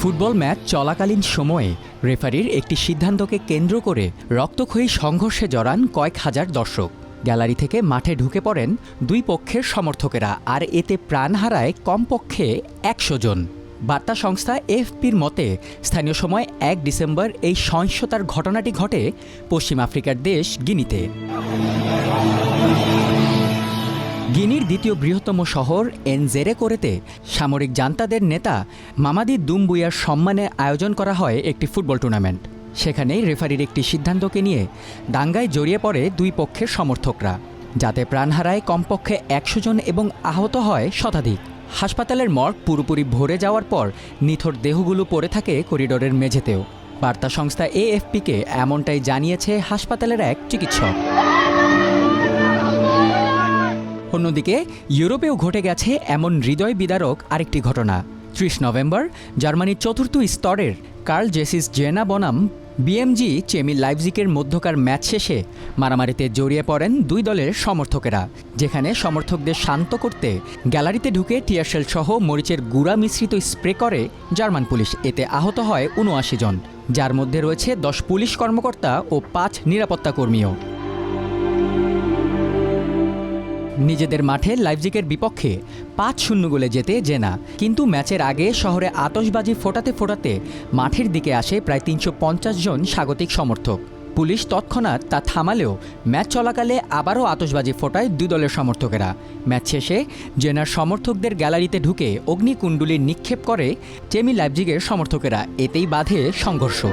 Football match চলাকালীন সময়ে রেফারির একটি সিদ্ধান্তকে কেন্দ্র করে রক্তক্ষয়ী সংঘর্ষে জড়ান কয়েক হাজার দর্শক। গ্যালারি থেকে মাঠে ঢুকে পড়েন দুই পক্ষের সমর্থকেরা, আর এতে প্রাণ হারায় কমপক্ষে একশো জন। বার্তা সংস্থা এফপির মতে, স্থানীয় সময় এক ডিসেম্বর এই সহিংসতার ঘটনাটি ঘটে পশ্চিম আফ্রিকার দেশ গিনিতে। গিনির দ্বিতীয় বৃহত্তম শহর এনজেরে করেতে সামরিক জান্তাদের নেতা মামাদি দুমবুয়ার সম্মানে আয়োজন করা হয় একটি ফুটবল টুর্নামেন্ট। সেখানেই রেফারির একটি সিদ্ধান্তকে নিয়ে দাঙ্গায় জড়িয়ে পড়ে দুই পক্ষের সমর্থকরা, যাতে প্রাণ হারায় কমপক্ষে একশো জন এবং আহত হয় শতাধিক। হাসপাতালের মর্গ পুরোপুরি ভরে যাওয়ার পর নিথর দেহগুলো পড়ে থাকে করিডোরের মেঝেতেও। বার্তা সংস্থা এএফপিকে এমনটাই জানিয়েছে হাসপাতালের এক চিকিৎসক। অন্যদিকে, ইউরোপেও ঘটে গেছে এমন হৃদয় বিদারক আরেকটি ঘটনা। ত্রিশ নভেম্বর, জার্মানির চতুর্থ স্তরের কার্ল জেসিস জেনা বনাম, বিএমজি চেমি লাইভজিকের মধ্যকার ম্যাচ শেষে মারামারিতে জড়িয়ে পড়েন দুই দলের সমর্থকেরা, যেখানে সমর্থকদের শান্ত করতে গ্যালারিতে ঢুকে টিয়ারশেল সহ মরিচের গুড়া মিশ্রিত স্প্রে করে জার্মান পুলিশ। এতে আহত হয় উনআশি জন, যার মধ্যে রয়েছে দশ পুলিশ কর্মকর্তা ও পাঁচ নিরাপত্তা কর্মীও নিজেদের মাঠে লাইভজিকের বিপক্ষে পাঁচ শূন্য গোলে যেতে জেনা। কিন্তু ম্যাচের আগে শহরে আতশবাজি ফোটাতে ফোটাতে মাঠের দিকে আসে প্রায় তিনশো পঞ্চাশ জন স্বাগতিক সমর্থক। পুলিশ তৎক্ষণাৎ তা থামালেও ম্যাচ চলাকালে আবারও আতশবাজি ফোটায় দুই দলের সমর্থকেরা। ম্যাচ শেষে জেনার সমর্থকদের গ্যালারিতে ঢুকে অগ্নিকুণ্ডুলি নিক্ষেপ করে চেমি লাইভজিগের সমর্থকেরা। এতেই বাধে সংঘর্ষ।